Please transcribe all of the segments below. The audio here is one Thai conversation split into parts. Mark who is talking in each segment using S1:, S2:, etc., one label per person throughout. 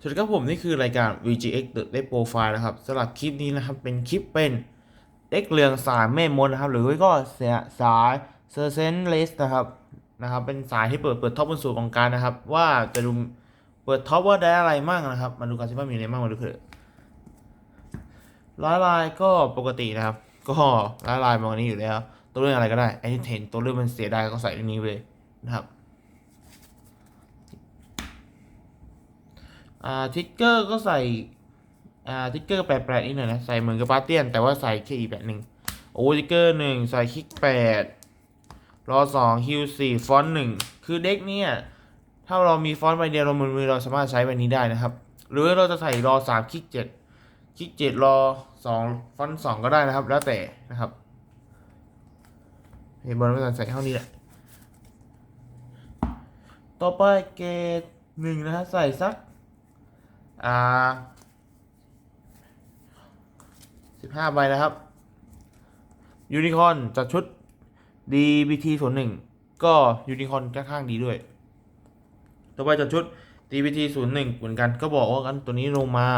S1: สวัสดีครับผมนี่คือรายการ VGX The Deck Profile นะครับสำหรับคลิปนี้นะครับเป็นคลิปเป็นเด็กเรืองสายแม่มดนะครับ หรือก็เสียสายเซอร์เซนเลสนะครับนะครับ เป็นสายที่เปิดเปิดท็อปบนสู่ของการนะครับ ว่าจะดูเปิดท็อปว่าได้อะไรมั่งนะครับ มาดูกันสิว่ามีอะไรมั่งมาดูเถอะลายลายก็ปกตินะครับ ก็ลายลายมองนี้อยู่แล้ว ตัวเรื่องอะไรก็ได้ไอ้ที่เห็นตัวเรื่องมันเสียดายก็ใส่ในนี้ไปเลยนะครับ อ่าทิกเกอร์ก็ใส่อ่าทิกเกอร์แปลกๆนิดหน่อยนะใส่เหมือนกับปาเตียน แต่ว่าใส่แค่อีกแบบหนึ่งโอ้ทิกเกอร์หนึ่งใส่คลิกแปดรอสองฮิวสี่ฟอนต์หนึ่งคือเด็กเนี่ยถ้าเรามีฟอนต์ใบเดียวเรามือมือเราสามารถใช้ใบนี้ได้นะครับ หรือเราจะใส่รอสามคลิกเจ็ดคลิกเจ็ดรอสองฟอนต์สองก็ได้นะครับ แล้วแต่นะครับเห็นบอลไม่ต้องใส่เท่านี้แหละต่อไปเกรดหนึ่งนะฮะใส่สัก อ่าสิบห้าใบนะครับยูนิคอนจัดชุด DBT ศูนย์หนึ่งก็ยูนิคอนค่อนข้างดีด้วย ต่อไปจัดชุด DBT ศูนย์หนึ่งเหมือนกันก็บอกว่ากันตัวนี้ลงมา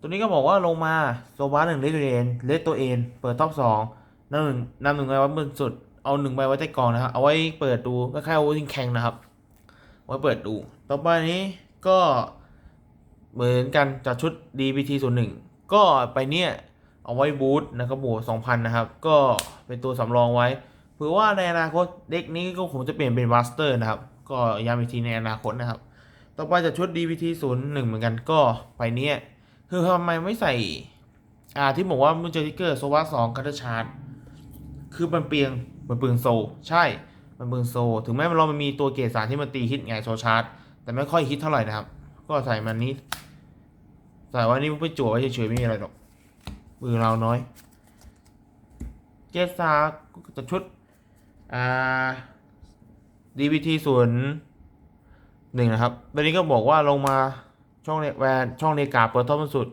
S1: ตัวนี้ก็บอกว่าลงมาโซบาหนึ่งเลสตัวเองเลสตัวเองเปิดท็อปสองนำหนึ่งนำหนึ่งใบไว้บนสุดเอาหนึ่งใบไว้ใต้กองนะครับ เอาไว้เปิดดูก็แค่เอาไว้ทิ้งแข่งนะครับ ไว้เปิดดู ต่อไปนี้ก็ เหมือนกันจากชุด DBT 0 1ก็ไปเนี่ยเอาไว้บูทนะครับบวก2,000 นะครับ ก็เป็นตัวสำรองไว้เผื่อว่าในอนาคตเด็กนี้ก็คงจะเปลี่ยนเป็นมาสเตอร์นะครับ ก็ย้ำอีกทีในอนาคตนะครับ ต่อไปจากชุด DBT 0 1เหมือนกันก็ไปเนี่ยคือทำไมไม่ใส่อ่าที่บอกว่ามันเจอทิกเกอร์โซวาสองคัตเตอร์ชาร์จคือมันเปลียงมันเปืองโซ ใช่ มันเปืองโซ ถึงแม้เรามันมีตัวเกรดสารที่มันตีฮิตไงโซชาร์จแต่ไม่ค่อยฮิตเท่าไหร่นะครับ ก็ใส่มันนี้ ใส่ว่านี่ไม่จั่วไว้เฉยๆไม่มีอะไรหรอก มือเราน้อย เจสาจะชุด อ่า DBT ส่วนหนึ่งนะครับตอนนี้ก็บอกว่าลงมาช่องเนแวนช่องเนกาเปิดท็อปบนสุด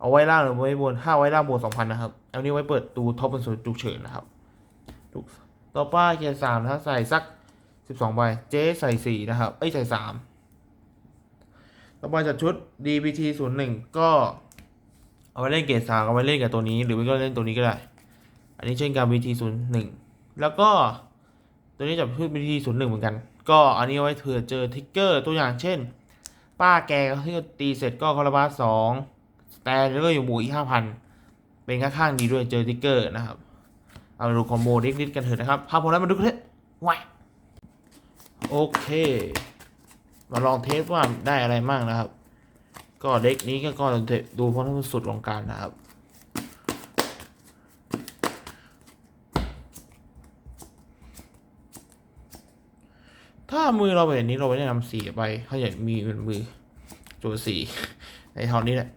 S1: เอาไว้ล่างหรือไว้บนห้าไว้ล่างบนสองพันนะครับ เอานี้ไว้เปิดตูท็อปบนสุดจุกเฉินนะครับจุกต่อไปเกียร์สามนะใส่สักสิบสองใบ เจใส่สี่นะครับ เอ้ยใส่สาม ต่อไปจากชุด DBT 0 1ก็เอาไว้เล่นเกรดสามเอาไว้เล่นกับตัวนี้ หรือไม่ก็เล่นตัวนี้ก็ได้ อันนี้เช่นกับ BT 0 1แล้วก็ตัวนี้จากชุด BT 0 1เหมือนกัน ก็อันนี้เอาไว้เผื่อเจอทิกเกอร์ตัวอย่างเช่น ป้าแกที่ตีเสร็จก็คาราบาสองแต่แล้วก็อยู่บูอีกห้าพันเป็นค่าข้างดีด้วยเจอทิกเกอร์นะครับ เอาดูคอมโบเด็กนิดกันเถอะนะครับภาพพอแล้วมาดูกันเถอะแหวะโอเค มาลองเทสว่าได้อะไรมั่งนะครับ ก็เด็กนี้ก็ก็ดูเพราะมันสุดของการนะครับ ถ้ามือเราแบบนี้เราไปแนะนำสีไปเขาอยากมีเป็นมือตัวสีในเท่านี้แหละ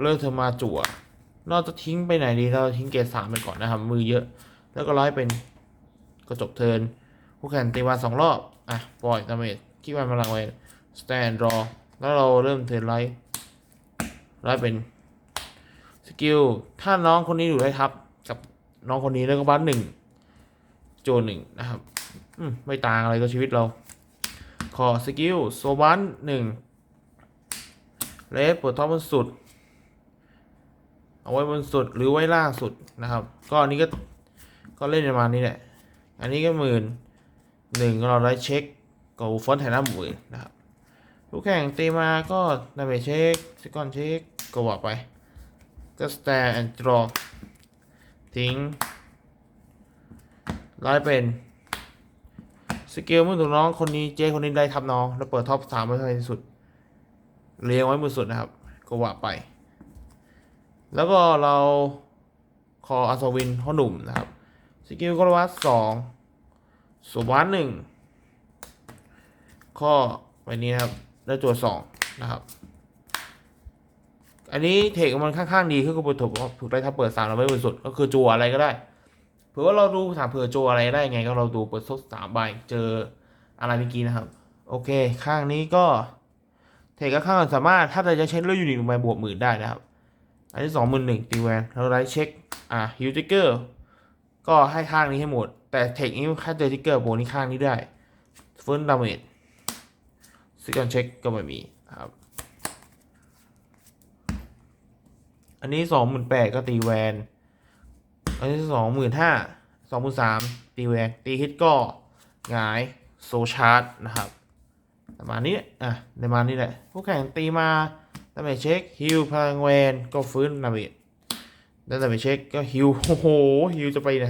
S1: เลิกเธอมาจั่ว เราจะทิ้งไปไหนดีเราทิ้งเกรดสามไปก่อนนะครับ มือเยอะ แล้วก็ร้อยเป็นก็จบเทินผู้แข่งตีมาสองรอบ อะ ปล่อยดาเมจคิดว่าพลังไว้สแตนรอ แล้วเราเริ่มเทินไลท์ร้อยเป็นสกิล ถ้าน้องคนนี้อยู่ได้ทับ กับน้องคนนี้แล้วก็บัสหนึ่งโจหนึ่งนะครับ อืม ไม่ต่างอะไรกับชีวิตเรา ขอสกิล โซบันหนึ่งเลสปวดท้องบนสุด เอาไว้บนสุดหรือไว้ล่างสุดนะครับ ก็อันนี้ก็ก็เล่นประมาณนี้แหละ อันนี้ก็หมื่นหนึ่งเราได้เช็คกับฟอนต์แถน้าหมื่นนะครับทุกแข่งตีมาก็ดาเมจเช็คสกอนเช็คก็ว่าไปก็สแตนแอนด์ดรอทิ้งร้อยเป็นสกิลมือถูกน้องคนนี้เจคนนี้ได้ทับน้อง แล้วเปิดท็อปสามไว้ให้ที่สุดเรียงไว้บนสุดนะครับ ก็ว่าไป แล้วก็เราคออัศวินพ่อหนุ่มนะครับ สกิลกรวัตสองสุวัตหนึ่งข้อไปนี้นะครับแล้วตัวสองนะครับ อันนี้เทคมันค่างดีขึ้นกับถูกถูกได้ถ้าเปิดสามเราไม่บริสุทธิ์ก็คือจัวอะไรก็ได้เผื่อว่าเราดูถามเผื่อจัวอะไรได้ไง ก็เราดูเปิดซดสามใบเจออะไรเมื่อกี้นะครับ โอเค ข้างนี้ก็เทคก็ข้างสามารถถ้าจะใช้เลือดยูนิตลงไปบวกหมื่นได้นะครับ อันที่สองหมื่นหนึ่งตีแวนเราได้เช็ค อ่าฮิวทิกเกอร์ก็ให้ข้างนี้ให้หมด แต่เทคนี้ถ้าเจอทิกเกอร์โบนี่ข้างนี้ได้เฟิร์นดาเมจซิกอนเช็คก็ไม่มีครับ อันนี้สองหมื่นแปดก็ตีแวน อันนี้สองหมื่นห้าสองหมื่นสามตีแวน ตีฮิตก็หงายโซชาร์จนะครับประมาณนี้อะประมาณนี้แหละผู้แข่งตีมา ดาเมจเช็คฮิลพลังแวนก็ฟื้นดาเมจแล้วดาเมจเช็คก็ฮิลโอ้โหฮิลจะไปไหน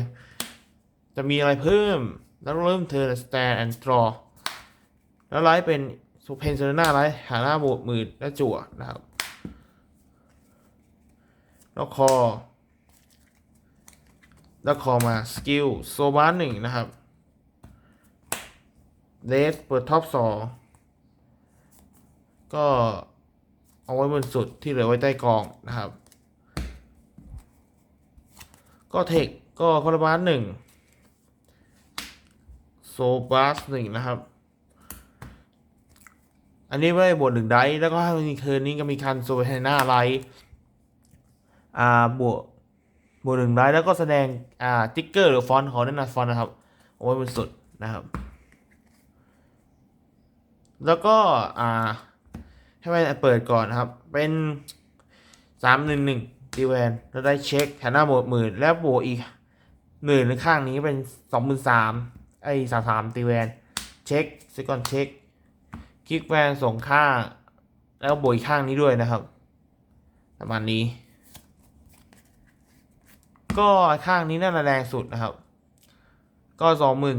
S1: จะมีอะไรเพิ่ม แล้วเริ่มเทิร์สแตนแอนด์ดรอแล้วไลท์เป็นสุเพนเซอร์หน้าไลท์หาหน้าบดหมื่นและจั่วนะครับแล้วคอแล้วคอมาสกิลโซบาร์หนึ่งนะครับเลสเปิดท็อปสองก็ เอาไว้บนสุดที่เหลือไว้ใต้กองนะครับ ก็เทคก็คอร์บาร์หนึ่งโซบาร์หนึ่งนะครับ อันนี้ไว้บวกหนึ่งไดแล้วก็มีเทิร์นนี้ก็มีคันโซเวน่าไลท์อ่าบวกบวกหนึ่งไลท์แล้วก็แสดงอ่าติ๊กเกอร์หรือฟอนต์ของนั่นนะฟอนต์นะครับเอาไว้บนสุดนะครับ แล้วก็อ่า ให้ไปเปิดก่อนครับ เป็นสามหนึ่งหนึ่งตีแวนแล้วได้เช็คแถวหน้าบวกหมื่นแล้วบวกอีกหมื่นในข้างนี้เป็นสองหมื่นสามไอ้สามสามตีแวนเช็คซิกอนเช็คคลิกแวนส่งข้าง แล้วบวกอีกข้างนี้ด้วยนะครับ ประมาณนี้ ก็ข้างนี้น่าจะแรงสุดนะครับ ก็สองหมื่น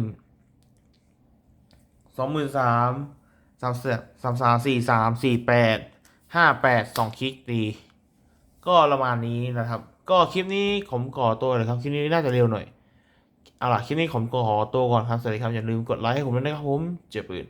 S1: สองหมื่นสาม สามเสียสามสามสี่สามสี่แปดห้าแปดสองคลิกดี ก็ประมาณนี้นะครับ ก็คลิปนี้ผมขอตัวเลยครับ คลิปนี้น่าจะเร็วหน่อย เอาล่ะ คลิปนี้ผมขอตัวก่อนครับ สวัสดีครับ อย่าลืมกดไลค์ให้ผมด้วยนะครับผม เจ็บปืน